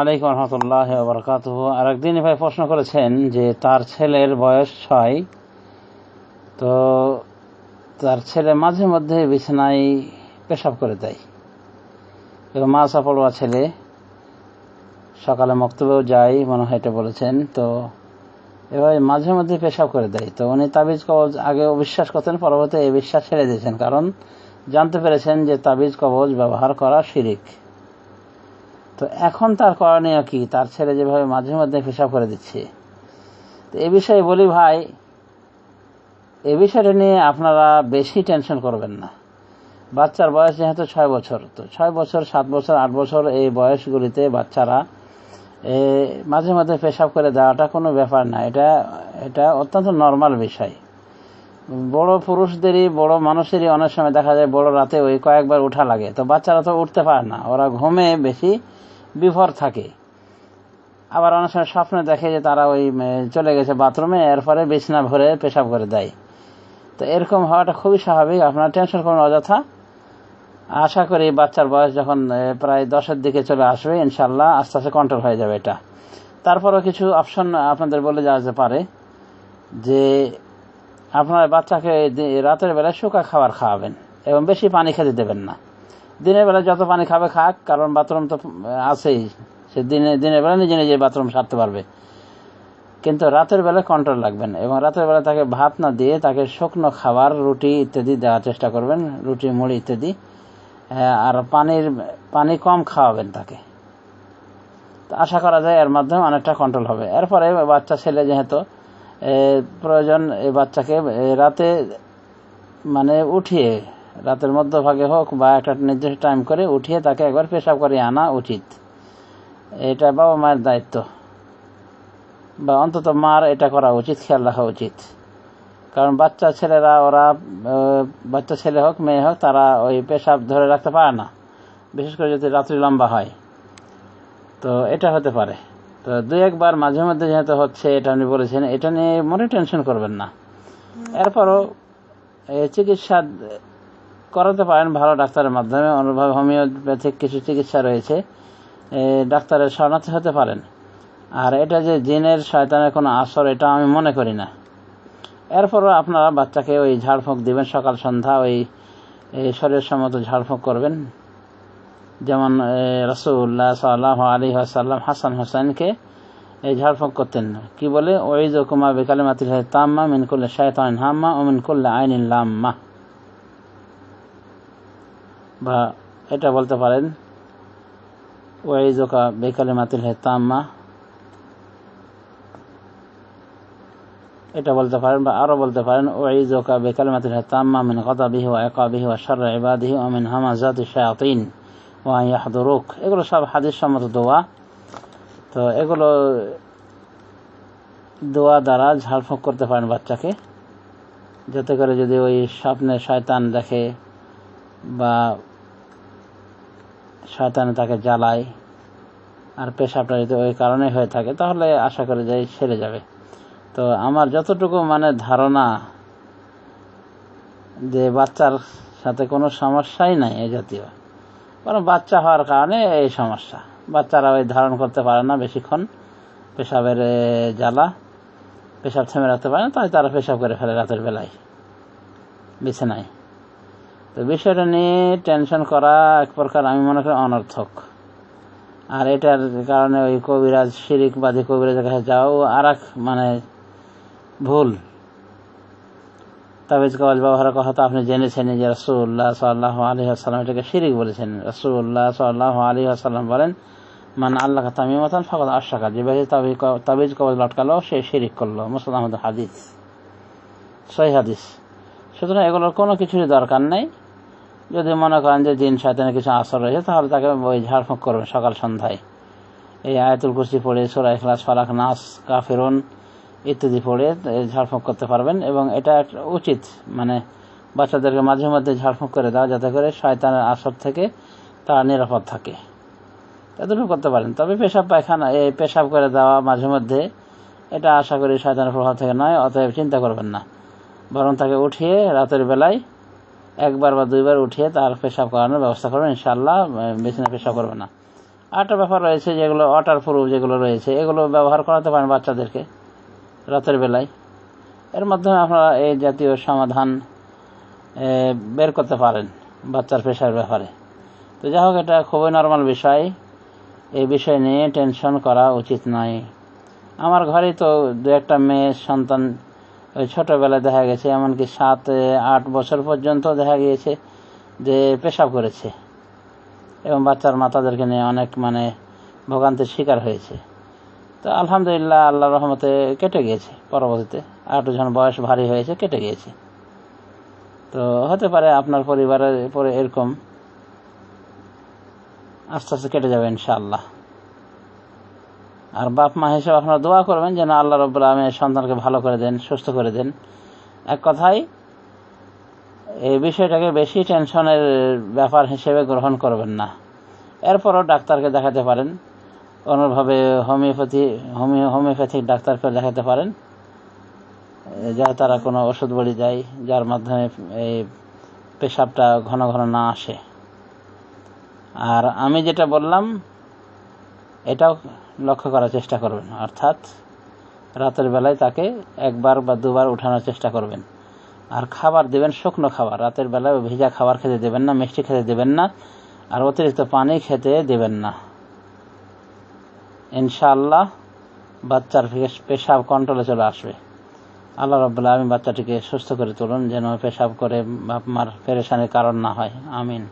আলাইকুম রহমতুল্লাহ বরকাত ভাই প্রশ্ন করেছেন যে তার ছেলের বয়স ছয়। তো তার ছেলে মাঝে মধ্যে বিছানায় পেশাব করে দেয়। মা সাপড়ুয়া ছেলে সকালে মক্তবেও যায়, মনে হয় এটা বলেছেন। তো এবার মাঝে মধ্যে পেশাব করে দেয়। তো উনি তাবিজ কবজ আগে অবিশ্বাস করতেন পরবর্তী এই বিশ্বাস ছেড়ে দিয়েছেন। কারণ জানতে পেরেছেন যে তাবিজ কবজ ব্যবহার করা শিরিক। তো এখন তার করণীয় কি? তার ছেলে যেভাবে মাঝে মধ্যে পেশাব করে দিচ্ছে। তো এ বিষয়ে বলি, ভাই, এ বিষয়টা নিয়ে আপনারা বেশি টেনশন করবেন না। বাচ্চার বয়স যেহেতু ছয় বছর, তো ছয় বছর, সাত বছর, আট বছর এই বয়সগুলিতে বাচ্চারা মাঝে মধ্যে পেশাব করে দেওয়াটা কোনো ব্যাপার না। এটা এটা অত্যন্ত নর্মাল বিষয়। বড় পুরুষদেরই, বড় মানুষেরই অনেক সময় দেখা যায় বড় রাতে ওই কয়েকবার উঠা লাগে। তো বাচ্চারা তো উঠতে পারে না। ওরা ঘুমে বেশি বিভর থাকে। আবার অনেক সময় স্বপ্নে দেখে যে তারা ওই চলে গেছে বাথরুমে, এরপরে বিছনা ভরে পেশাব করে দেয়। তো এরকম হওয়াটা খুবই স্বাভাবিক। আপনার টেনশন করুন অযথা আশা করি বাচ্চার বয়স যখন প্রায় দশের দিকে চলে আসবে ইনশাল্লাহ আস্তে আস্তে কন্ট্রোল হয়ে যাবে এটা। তারপরও কিছু অপশন আপনাদের বলে যাওয়া যেতে পারে যে, আপনার বাচ্চাকে রাতের বেলায় শুকা খাবার খাওয়াবেন এবং বেশি পানি খেতে দেবেন না। দিনের বেলা যত পানি খাবে খাক, কারণ বাথরুম তো আছেই। সে দিনে, দিনের বেলা নিজে নিজে বাথরুম সারতে পারবে। কিন্তু রাতের বেলা কন্ট্রোল রাখবেন এবং রাতের বেলা তাকে ভাত না দিয়ে তাকে শুকনো খাবার, রুটি ইত্যাদি দেওয়ার চেষ্টা করবেন, রুটি, মুড়ি ইত্যাদি। হ্যাঁ, আর পানির পানি কম খাওয়াবেন তাকে। তো আশা করা যায় এর মাধ্যমে অনেকটা কন্ট্রোল হবে। এরপরে বাচ্চা ছেলে যেহেতু প্রয়োজন এই বাচ্চাকে রাতে মানে উঠিয়ে রাতের মধ্যভাগে হোক বা একটা নির্দিষ্ট টাইম করে উঠিয়ে তাকে একবার পেশাব করিয়ে আনা উচিত। এটা বাবা মায়ের দায়িত্ব। বা অন্তত মার এটা করা উচিত খেয়াল রাখা উচিত। কারণ বাচ্চা ছেলেরা ওরা বাচ্চা ছেলে হোক মেয়ে হোক তারা ওই পেশাব ধরে রাখতে পারে না। বিশেষ করে যদি রাত্রি লম্বা হয়। তো এটা হতে পারে। তো দুই একবার মাঝে মধ্যে যেহেতু হচ্ছে এটা আপনি বলেছেন এটা নিয়ে মনে টেনশন করবেন না। এরপরও চিকিৎসা করাতে পারেন ভালো ডাক্তারের মাধ্যমে। অনুভব হোমিওপ্যাথিক কিছু চিকিৎসা রয়েছে। ডাক্তারের শরণার্থী হতে পারেন। আর এটা যে জিনের শয়তানের কোনো আসর এটা আমি মনে করি না। এরপরও আপনারা বাচ্চাকে ওই ঝাড়ফুঁক দিবেন, সকাল, সন্ধ্যা ওই শরীর সম্মত ঝাড়ফুঁক করবেন। যেমন রসুল্লাহ সাল্লাহ আলী আসাল্লাম হাসান হোসেনকে এই ঝাড়ফুঁক করতেন। কি বলে? ওই জকুমা বেকালে মাতিল তাম্মা মিন করলে শায়তান হাম্মা ও মিন করলে আইন লাম্মা। বা এটা বলতে পারেন ওই জোকা বেকালে মাতিল তাম্মা এটা বলতে পারেন বা আরও বলতে পারেন ওই জোকা বেকালে মাতিল তাম্মা মিন কথা বিহি ও একা বিহি ও সর ইবাদিহি ও মিন হামাজাত শায়াতিন ও ইয়াহদুরুক। এগুলো সব হাদিস সম্মত দোয়া। তো এগুলো দোয়া দ্বারা ঝাড়ফুঁক করতে পারেন বাচ্চাকে। যাতে করে যদি ওই স্বপ্নে শয়তান দেখে বা শয়তানে তাকে জ্বালায়, আর পেশাবটা যদি ওই কারণে হয়ে থাকে, তাহলে আশা করি যে সেরে যাবে। তো আমার যতটুকু মানে ধারণা যে বাচ্চার সাথে কোনো সমস্যাই নাই এই জাতীয় কারণ বাচ্চা হওয়ার কারণে এই সমস্যা। বাচ্চারা ওই ধারণ করতে পারে না বেশিক্ষণ, পেশাবের জ্বালা, পেশাব থেমে রাখতে পারে না, তাই তারা পেশাব করে ফেলে রাতের বেলায়, বিছানায়। তো বিষয়টা নিয়ে টেনশন করা এক প্রকার আমি মনে করি অনর্থক। আর এটার কারণে ওই কবিরাজ শিরিকবাদী কবিরাজের কাছে যাওয়াও আর এক মানে ভুল। তাবিজ কবজ ব্যবহারের কথা তো আপনি জেনেছেন যে রসুল্লাহ সাল্লাহ আলী আসাল্লাম এটাকে শিরিক বলেছেন। রসুল্লাহ সাল্লাহ আলী আসাল্লাম বলেন মানে আল্লাহ তামিমতান ফকত আশাকা যে ব্যক্তি তাবিজ কবজ লটকালো, সে শিরিক করল। মুসলাম হাদিস, সহি হাদিস। সুতরাং এগুলোর কোনো কিছুরই দরকার নেই। যদি মনে করেন যে দিন শয়তানের কিছু আসর রয়েছে, তাহলে তাকে ওই ঝাড়ফুঁক করবেন সকাল সন্ধ্যায়। এই আয়াতুল কুরসি পড়ে সোরা ইখলাস নাস, কাফিরুন ইত্যাদি পড়ে ঝাড়ফুঁক করতে পারবেন এবং এটা উচিত মানে বাচ্চাদেরকে মাঝে মধ্যে ঝাড়ফুঁক করে দেওয়া যাতে করে শয়তানের আসর থেকে তারা নিরাপদ থাকে। এতটুকু করতে পারেন। তবে পেশাব পায়খানা এই পেশাব করে দেওয়া মাঝে মধ্যে, এটা আশা করি শয়তানের প্রভাব থেকে নয়, অতএব চিন্তা করবেন না। বরং তাকে উঠিয়ে রাতের বেলায় একবার বা দুইবার উঠিয়ে তার পেশাব করানোর ব্যবস্থা করবেন, ইনশাআল্লাহ বিছানা পেশাব করবে না। আরেকটা ব্যাপার রয়েছে যেগুলো ওয়াটার প্রুফ যেগুলো রয়েছে, এগুলো ব্যবহার করাতে পারেন বাচ্চাদেরকে। রাতের বেলায়। এর মাধ্যমে আপনারা এই জাতীয় সমাধান বের করতে পারেন বাচ্চার পেশার ব্যাপারে। তো যাই হোক, এটা খুবই নর্মাল বিষয়। এই বিষয় নিয়ে টেনশন করা উচিত নয়। আমার ঘরে তো দু একটা মেয়ে সন্তান, ওই ছোটোবেলায় দেখা গেছে, এমনকি সাত আট বছর পর্যন্ত দেখা গিয়েছে যে পেশাব করেছে। এবং বাচ্চার মাতাদেরকে নিয়ে অনেক মানে ভোগান্তির শিকার হয়েছে। তো আলহামদুলিল্লাহ আল্লাহ রহমতে কেটে গিয়েছে পরবর্তীতে। আর যখন বয়স ভারী হয়েছে, কেটে গিয়েছে। তো হতে পারে আপনার পরিবারের পরে এরকম আস্তে আস্তে কেটে যাবে ইনশাআল্লাহ। আর বাপ মা হিসেবে আপনারা দোয়া করবেন যেন আল্লাহ রব্বুল আলমী সন্তানকে ভালো করে দেন, সুস্থ করে দেন। এক কথায়, এই বিষয়টাকে বেশি টেনশনের ব্যাপার হিসেবে গ্রহণ করবেন না। এরপরও ডাক্তারকে দেখাতে পারেন। কোনোভাবে হোমিওপ্যাথি, হোমিও, হোমিওপ্যাথিক ডাক্তারকে দেখাতে পারেন। যা তারা কোনো ওষুধ বড়ি দেয়, যার মাধ্যমে এই পেশাবটা ঘন ঘন না আসে। আর আমি যেটা বললাম, এটাও লক্ষ্য করার চেষ্টা করবেন। অর্থাৎ রাতের বেলায় তাকে একবার বা দুবার উঠানোর চেষ্টা করবেন। আর খাবার দেবেন, শুকনো খাবার। রাতের বেলায় ভিজা খাবার খেতে দেবেন না, মিষ্টি খেতে দেবেন না, আর অতিরিক্ত পানি খেতে দেবেন না। ইনশাআল্লাহ বাচ্চার পেশ- পেশাব কন্ট্রোলে চলে আসবে। আল্লাহ রব্বুল্লাহ আমি বাচ্চাটিকে সুস্থ করে তুলুন, যেন পেশাব করে বাপ মার পেরেশানির কারণ না হয়। আমিন।